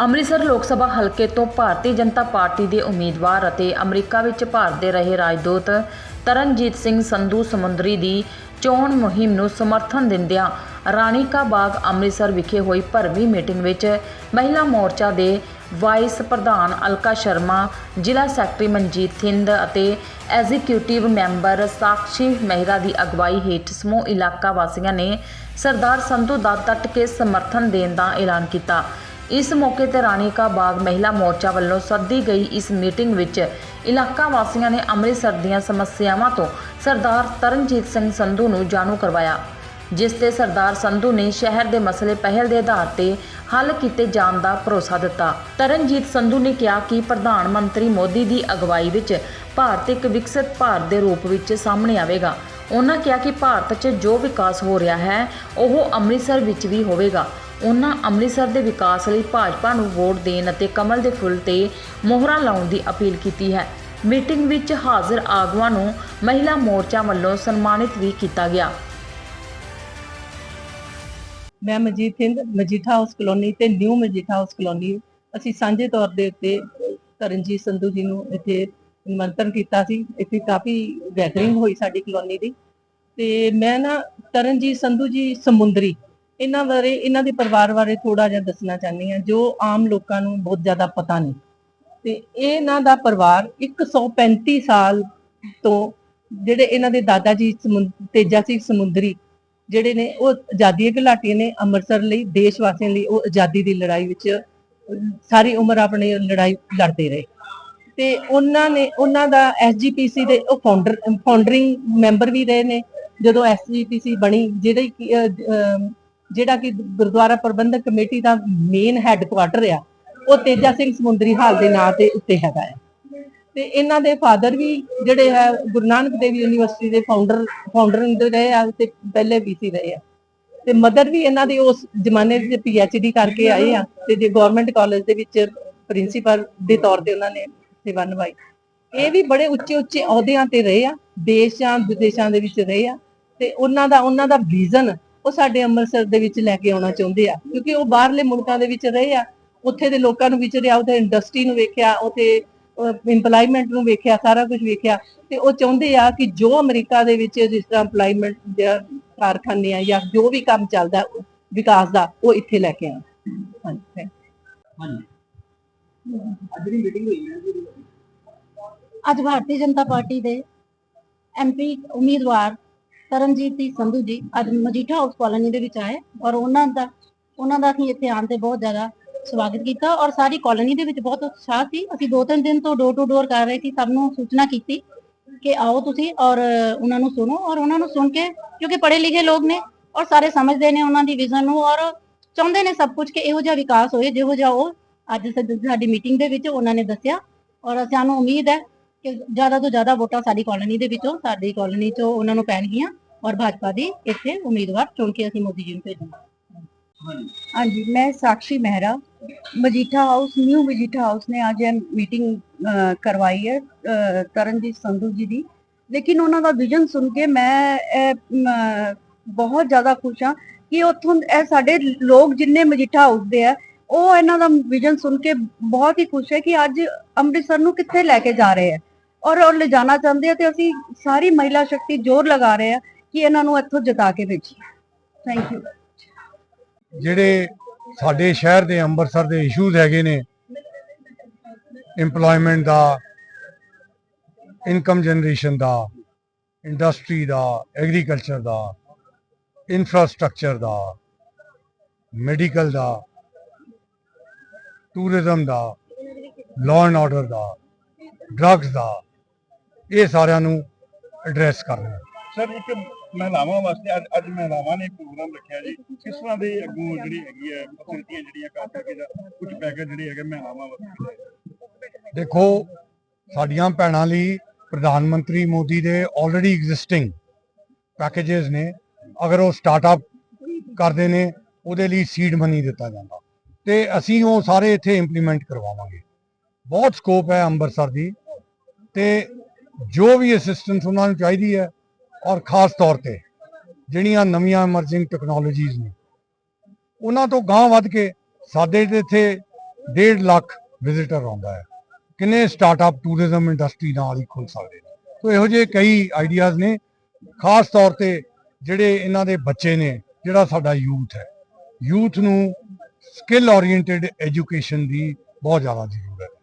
ਅੰਮ੍ਰਿਤਸਰ ਲੋਕ ਸਭਾ ਹਲਕੇ ਤੋਂ ਭਾਰਤੀ ਜਨਤਾ ਪਾਰਟੀ ਦੇ ਉਮੀਦਵਾਰ ਅਤੇ ਅਮਰੀਕਾ ਵਿੱਚ ਭਾਰਤ ਦੇ ਰਹੇ ਰਾਜਦੂਤ ਤਰਨਜੀਤ ਸਿੰਘ ਸੰਧੂ ਸਮੁੰਦਰੀ ਦੀ ਚੋਣ ਮੁਹਿੰਮ ਨੂੰ ਸਮਰਥਨ ਦਿੰਦਿਆਂ ਰਾਣੀ ਕਾ ਬਾਗ ਅੰਮ੍ਰਿਤਸਰ ਵਿਖੇ ਹੋਈ ਭਰਵੀਂ ਮੀਟਿੰਗ ਵਿੱਚ ਮਹਿਲਾ ਮੋਰਚਾ ਦੇ ਵਾਈਸ ਪ੍ਰਧਾਨ ਅਲਕਾ ਸ਼ਰਮਾ, ਜ਼ਿਲ੍ਹਾ ਸੈਕਟਰੀ ਮਨਜੀਤ ਥਿੰਦ ਅਤੇ ਐਗਜ਼ੀਕਿਊਟਿਵ ਮੈਂਬਰ ਸਾਕਸ਼ੀ ਮਹਿਰਾ ਦੀ ਅਗਵਾਈ ਹੇਠ ਸਮੂਹ ਇਲਾਕਾ ਵਾਸੀਆਂ ਨੇ ਸਰਦਾਰ ਸੰਧੂ ਦਾ ਡਟ ਕੇ ਸਮਰਥਨ ਦੇਣ ਦਾ ਐਲਾਨ ਕੀਤਾ। ਇਸ ਮੌਕੇ ਤੇ ਰਾਣੀ ਕਾ ਬਾਗ ਮਹਿਲਾ ਮੋਰਚਾ ਵੱਲੋਂ ਸੱਦੀ ਗਈ ਇਸ ਮੀਟਿੰਗ ਵਿੱਚ ਇਲਾਕਾ ਵਾਸੀਆਂ ਨੇ ਅੰਮ੍ਰਿਤਸਰ ਦੀਆਂ ਸਮੱਸਿਆਵਾਂ ਤੋਂ ਸਰਦਾਰ ਤਰਨਜੀਤ ਸਿੰਘ ਸੰਧੂ ਨੂੰ ਜਾਣੂ ਕਰਵਾਇਆ, ਜਿਸ ਤੇ ਸਰਦਾਰ ਸੰਧੂ ਨੇ ਸ਼ਹਿਰ ਦੇ ਮਸਲੇ ਪਹਿਲ ਦੇ ਆਧਾਰ ਤੇ ਹੱਲ ਕੀਤੇ ਜਾਣ ਦਾ ਭਰੋਸਾ ਦਿੱਤਾ। ਤਰਨਜੀਤ ਸੰਧੂ ਨੇ ਕਿਹਾ ਕਿ ਪ੍ਰਧਾਨ ਮੰਤਰੀ ਮੋਦੀ ਦੀ ਅਗਵਾਈ ਵਿੱਚ ਭਾਰਤ ਇੱਕ ਵਿਕਸਿਤ ਭਾਰਤ ਦੇ ਰੂਪ ਵਿੱਚ ਸਾਹਮਣੇ ਆਵੇਗਾ। ਉਹਨਾਂ ਕਿਹਾ ਕਿ ਭਾਰਤ 'ਚ ਜੋ ਵਿਕਾਸ ਹੋ ਰਿਹਾ ਹੈ, ਉਹ ਅੰਮ੍ਰਿਤਸਰ ਵਿੱਚ ਵੀ ਹੋਵੇਗਾ। ਉਹਨਾਂ ਅੰਮ੍ਰਿਤਸਰ ਦੇ ਵਿਕਾਸ ਲਈ ਭਾਜਪਾ ਨੂੰ ਵੋਟ ਦੇਣ ਅਤੇ ਕਮਲ ਦੇ ਫੁੱਲ ਤੇ ਮੋਹਰਾਂ ਲਾਉਣ ਦੀ ਅਪੀਲ ਕੀਤੀ ਹੈ। ਮੀਟਿੰਗ ਵਿੱਚ ਹਾਜ਼ਰ ਆਗੂਆਂ ਨੂੰ ਮਹਿਲਾ ਮੋਰਚਾ ਵੱਲੋਂ ਸਨਮਾਨਿਤ ਵੀ ਕੀਤਾ ਗਿਆ। ਮੈਂ ਮਜੀਦ ਹਿੰਦ ਮਜੀਠਾ ਹਾਊਸ ਕਲੋਨੀ ਤੇ ਨਿਊ ਮਜੀਠਾ ਹਾਊਸ ਕਲੋਨੀ। ਅਸੀਂ ਸਾਂਝੇ ਤੌਰ ਦੇ ਉੱਤੇ ਤਰਨਜੀਤ ਸੰਧੂ ਜੀ ਨੂੰ ਇੱਥੇ ਨਿਮੰਤਰਣ ਕੀਤਾ ਸੀ। ਇੱਥੇ ਕਾਫੀ ਗੈਦਰਿੰਗ ਹੋਈ ਸਾਡੀ ਕਲੋਨੀ ਦੀ। ਤੇ ਮੈਂ ਨਾ ਤਰਨਜੀਤ ਸੰਧੂ ਜੀ ਸਮੁੰਦਰੀ। ਇਹਨਾਂ ਬਾਰੇ ਇਹਨਾਂ ਦੇ ਪਰਿਵਾਰ ਬਾਰੇ ਥੋੜਾ ਜਿਹਾ ਦੱਸਣਾ ਚਾਹੁੰਦੀ ਹਾਂ ਜੋ ਆਮ ਲੋਕਾਂ ਨੂੰ ਬਹੁਤ ਜ਼ਿਆਦਾ ਪਤਾ ਨਹੀਂ। ਤੇ ਇਹਨਾਂ ਦਾ ਪਰਿਵਾਰ 135 ਸਾਲ ਤੋਂ ਜਿਹੜੇ ਇਹਨਾਂ ਦੇ ਦਾਦਾ ਜੀ ਤੇਜਾ ਸਿੰਘ ਸਮੁੰਦਰੀ ਜਿਹੜੇ ਨੇ ਉਹ ਆਜ਼ਾਦੀ ਦੇ ਨੇ ਅੰਮ੍ਰਿਤਸਰ ਲਈ ਦੇਸ਼ ਵਾਸੀਆਂ ਲਈ ਉਹ ਆਜ਼ਾਦੀ ਦੀ ਲੜਾਈ ਵਿੱਚ ਸਾਰੀ ਉਮਰ ਆਪਣੀ ਲੜਾਈ ਲੜਦੇ ਰਹੇ। ਤੇ ਉਹਨਾਂ ਨੇ ਉਹਨਾਂ ਦਾ ਐਸਜੀਪੀਸੀ ਦੇ ਉਹ ਫਾਊਂਡਰ ਫਾਊਂਡਰਿੰਗ ਮੈਂਬਰ ਵੀ ਰਹੇ ਨੇ। ਜਦੋਂ ਐਸਜੀਪੀਸੀ ਬਣੀ ਜਿਹੜੇ ਕਿ, ਜਿਹੜਾ ਕਿ ਗੁਰਦੁਆਰਾ ਪ੍ਰਬੰਧਕ ਕਮੇਟੀ ਦਾ ਮੇਨ ਹੈੱਡਕੁਆਟਰ ਆ, ਉਹ ਤੇਜਾ ਸਿੰਘ ਸਮੁੰਦਰੀ ਹਾਲ ਦੇ ਨਾਂ ਤੇ ਉੱਤੇ ਹੈਗਾ ਹੈ ਤੇ ਇਹਨਾਂ ਦੇ ਫਾਦਰ ਵੀ ਜਿਹੜੇ ਹੈ ਗੁਰੂ ਨਾਨਕ ਦੇਵ ਯੂਨੀਵਰਸਿਟੀ ਦੇ ਫਾਊਂਡਰ ਫਾਊਂਡਰ ਰਹੇ ਆ ਤੇ ਪਹਿਲੇ ਵੀਸੀ ਰਹੇ ਆ। ਤੇ ਮਦਰ ਵੀ ਇਹਨਾਂ ਦੇ ਉਸ ਜ਼ਮਾਨੇ ਦੇ ਪੀਐਚਡੀ ਕਰਕੇ ਆਏ ਆ ਤੇ ਜੇ ਗਵਰਨਮੈਂਟ ਕਾਲਜ ਦੇ ਵਿੱਚ ਪ੍ਰਿੰਸੀਪਲ ਦੇ ਤੌਰ ਤੇ ਉਹਨਾਂ ਨੇ ਸੇਵਾ ਨਿਭਾਈ। ਇਹ ਵੀ ਬੜੇ ਉੱਚੇ ਉੱਚੇ ਅਹੁਦਿਆਂ ਤੇ ਰਹੇ ਆ, ਦੇਸ਼ਾਂ ਵਿਦੇਸ਼ਾਂ ਦੇ ਵਿੱਚ ਰਹੇ ਆ ਤੇ ਉਹਨਾਂ ਦਾ ਉਹਨਾਂ ਦਾ ਵਿਜ਼ਨ ਉਹ ਸਾਡੇ ਅੰਮ੍ਰਿਤਸਰ ਦੇ ਵਿੱਚ ਲੈ ਕੇ ਆਉਣਾ ਚਾਹੁੰਦੇ ਆ ਕਿਉਂਕਿ ਉਹ ਬਾਹਰਲੇ ਮੁਲਕਾਂ ਦੇ ਵਿੱਚ ਰਹੇ ਆ ਉੱਥੇ ਦੇ ਲੋਕਾਂ ਨੂੰ ਵਿਚਰਿਆ ਉੱਥੇ ਇੰਡਸਟਰੀ ਨੂੰ ਵੇਖਿਆ ਉੱਥੇ ਇੰਪਲਾਈਮੈਂਟ ਨੂੰ ਵੇਖਿਆ ਸਾਰਾ ਕੁਝ ਵੇਖਿਆ ਤੇ ਉਹ ਚਾਹੁੰਦੇ ਆ ਕਿ ਜੋ ਅਮਰੀਕਾ ਦੇ ਵਿੱਚ ਜਿਸ ਤਰ੍ਹਾਂ ਇੰਪਲਾਈਮੈਂਟ ਦੇ ਕਾਰਖਾਨੇ ਆ ਜਾਂ ਜੋ ਵੀ ਕੰਮ ਚੱਲਦਾ ਵਿਕਾਸ ਦਾ ਉਹ ਇੱਥੇ ਲੈ ਕੇ ਆਉਣ। ਹਾਂਜੀ. ਹਾਂਜੀ। ਅੱਜ ਦੀ ਮੀਟਿੰਗ ਹੋਈ ਹੈ ਜੀ? ਅੱਜ ਭਾਰਤੀ ਜਨਤਾ ਪਾਰਟੀ ਦੇ ਐਮਪੀ ਉਮੀਦਵਾਰ ਤਰਨਜੀਤ ਸਿੰਘ ਸੰਧੂ ਜੀ, ਅੱਜ ਮਜੀਠਾ ਹਾਊਸ ਕਾਲੋਨੀ ਦੇ ਵਿੱਚ ਆਏ ਔਰ ਉਹਨਾਂ ਦਾ ਉਹਨਾਂ ਦਾ ਅਸੀਂ ਇੱਥੇ ਆਉਣ ਤੇ ਬਹੁਤ ਜ਼ਿਆਦਾ ਸਵਾਗਤ ਕੀਤਾ ਔਰ ਸਾਰੀ ਕਾਲੋਨੀ ਦੇ ਵਿੱਚ ਬਹੁਤ ਉਤਸ਼ਾਹ ਸੀ। ਅਸੀਂ ਦੋ ਤਿੰਨ ਦਿਨ ਤੋਂ ਡੋਰ ਟੂ ਡੋਰ ਕਰ ਰਹੇ ਸੀ, ਸਭ ਨੂੰ ਸੂਚਨਾ ਕੀਤੀ ਕਿ ਆਓ ਤੁਸੀਂ ਔਰ ਉਹਨਾਂ ਨੂੰ ਸੁਣੋ ਔਰ ਉਹਨਾਂ ਨੂੰ ਸੁਣ ਕੇ, ਕਿਉਂਕਿ ਪੜ੍ਹੇ ਲਿਖੇ ਲੋਕ ਨੇ ਔਰ ਸਾਰੇ ਸਮਝਦੇ ਨੇ ਉਹਨਾਂ ਦੀ ਵਿਜ਼ਨ ਨੂੰ ਔਰ ਚਾਹੁੰਦੇ ਨੇ ਸਭ ਕੁਝ ਕਿ ਇਹੋ ਜਿਹਾ ਵਿਕਾਸ ਹੋਏ, ਜਿਹੋ ਜਿਹਾ ਉਹ ਅੱਜ ਸਾਡੀ ਮੀਟਿੰਗ ਦੇ ਵਿੱਚ ਉਹਨਾਂ ਨੇ ਦੱਸਿਆ ਔਰ ਸਾਨੂੰ ਉਮੀਦ ਹੈ ਕਿ ਜ਼ਿਆਦਾ ਤੋਂ ਜ਼ਿਆਦਾ ਵੋਟਾਂ ਸਾਡੀ ਕਾਲੋਨੀ ਦੇ ਵਿੱਚੋਂ, ਸਾਡੀ ਕਾਲੋਨੀ ਚੋਂ ਉਹਨਾਂ ਨੂੰ ਪੈਣਗੀਆਂ ਔਰ ਭਾਜਪਾ ਦੀ ਇੱਥੇ ਉਮੀਦਵਾਰ ਚੁਣ ਕੇ ਅਸੀਂ ਮੋਦੀ ਜੀ ਨੂੰ ਭੇਜਾਂਗੇ। ਹਾਂਜੀ, ਮੈਂ Sakshi Mehra, Majitha house, new Majitha house ਨੇ ਅੱਜ ਇਹ ਮੀਟਿੰਗ ਕਰਵਾਈ ਹੈ ਤਰਨਜੀਤ ਸੰਧੂ ਜੀ ਦੀ। ਲੇਕਿਨ ਉਹਨਾਂ ਦਾ ਵਿਜ਼ਨ ਸੁਣ ਕੇ ਮੈਂ ਬਹੁਤ ਜ਼ਿਆਦਾ ਖੁਸ਼ ਹਾਂ ਕਿ ਉੱਥੋਂ ਇਹ ਸਾਡੇ ਲੋਕ ਜਿੰਨੇ ਮਜੀਠਾ ਹਾਊਸ ਦੇ ਆ, ਉਹ ਇਹਨਾਂ ਦਾ ਵਿਜ਼ਨ ਸੁਣ ਕੇ ਬਹੁਤ ਹੀ ਖੁਸ਼ ਹੈ ਕਿ ਅੱਜ ਅੰਮ੍ਰਿਤਸਰ ਨੂੰ ਕਿੱਥੇ ਲੈ ਕੇ ਜਾ ਰਹੇ ਆ। ਔਰ ਉਹ ਲਿਜਾਣਾ ਚਾਹੁੰਦੇ ਆ ਤੇ ਅਸੀਂ ਸਾਰੀ ਮਹਿਲਾ ਸ਼ਕਤੀ ਜ਼ੋਰ ਲਗਾ ਰਹੇ ਆ ਕਿ ਇਹਨਾਂ ਨੂੰ ਇੱਥੋਂ ਜਿਤਾ ਕੇ ਭੇਜੀਏ। ਥੈਂਕ ਯੂ ਜਿਹੜੇ ਸਾਡੇ ਸ਼ਹਿਰ ਦੇ, ਅੰਮ੍ਰਿਤਸਰ ਦੇ ਇਸ਼ੂਜ਼ ਹੈਗੇ ਨੇ, EMPLOYMENT ਦਾ ਇਨਕਮ ਜਨਰੇਸ਼ਨ ਦਾ ਇੰਡਸਟਰੀ ਦਾ ਐਗਰੀਕਲਚਰ ਦਾ ਇਨਫਰਾਸਟ੍ਰਕਚਰ ਦਾ ਮੈਡੀਕਲ ਦਾ ਟੂਰਿਜ਼ਮ ਦਾ ਲਾਅ ਐਂਡ ਆਰਡਰ ਦਾ ਡਰੱਗਸ ਦਾ ਇਹ ਸਾਰਿਆਂ ਨੂੰ ਐਡਰੈਸ ਕਰਨਾ ਸਰ ਇੱਕ ਮਹਿਲਾਵਾਂ ਵਾਸਤੇ ਅੱਜ ਅੱਜ ਮਹਿਲਾਵਾਂ ਨੇ ਪ੍ਰੋਗਰਾਮ ਰੱਖਿਆ ਜੀ। ਕਿਸ ਤਰ੍ਹਾਂ ਦੇ ਅੱਗੋਂ ਜਿਹੜੀ ਹੈਗੀ ਹੈ ਫੈਸਿਲਿਟੀਆਂ ਜਿਹੜੀਆਂ ਕਰ ਸਕੇ ਜਾਂ ਕੁਝ ਪੈਕੇਜ ਜਿਹੜੇ ਹੈਗੇ ਮਹਿਲਾਵਾਂ ਵਾਸਤੇ ਦੇਖੋ ਸਾਡੀਆਂ ਭੈਣਾਂ ਲਈ ਪ੍ਰਧਾਨ ਮੰਤਰੀ ਮੋਦੀ ਦੇ ਆਲਰੇਡੀ ਐਗਜ਼ਿਸਟਿੰਗ ਪੈਕੇजेस ਨੇ। ਅਗਰ ਉਹ ਸਟਾਰਟਅਪ ਕਰਦੇ ਨੇ ਉਹਦੇ ਲਈ ਸੀਡ ਮਨੀ ਦਿੱਤਾ ਜਾਂਦਾ। ਤੇ ਅਸੀਂ ਉਹ ਸਾਰੇ ਇੱਥੇ ਇੰਪਲੀਮੈਂਟ ਕਰਵਾਵਾਂਗੇ। ਬਹੁਤ ਸਕੋਪ ਹੈ ਅੰਮ੍ਰਿਤਸਰ ਦੀ। ਤੇ ਜੋ ਵੀ ਅਸਿਸਟੈਂਸ ਉਹਨਾਂ ਨੂੰ ਚਾਹੀਦੀ ਹੈ, ਔਰ ਖਾਸ ਤੌਰ ਤੇ ਜਿਹੜੀਆਂ ਨਵੀਆਂ ਐਮਰਜਿੰਗ ਟੈਕਨੋਲੋਜੀਜ਼ ਨੇ। ਉਹਨਾਂ ਤੋਂ ਗਾਂਹ ਵੱਧ ਕੇ ਸਾਡੇ ਇੱਥੇ 1.5 ਲੱਖ ਵਿਜ਼ਿਟਰ ਆਉਂਦਾ ਹੈ। ਕਿੰਨੇ ਸਟਾਰਟਅਪ ਟੂਰਿਜ਼ਮ ਇੰਡਸਟਰੀ ਨਾਲ ਹੀ ਖੁੱਲ ਸਕਦੇ ਨੇ। ਸੋ ਇਹੋ ਜਿਹੇ ਕਈ ਆਈਡੀਆਜ਼ ਨੇ। ਖਾਸ ਤੌਰ ਤੇ ਜਿਹੜੇ ਇਹਨਾਂ ਦੇ ਬੱਚੇ ਨੇ, ਜਿਹੜਾ ਸਾਡਾ ਯੂਥ ਹੈ। ਯੂਥ ਨੂੰ ਸਕਿੱਲ ਓਰੀਐਂਟਡ ਐਜੂਕੇਸ਼ਨ ਦੀ ਬਹੁਤ ਜ਼ਿਆਦਾ ਜ਼ਰੂਰਤ ਹੈ।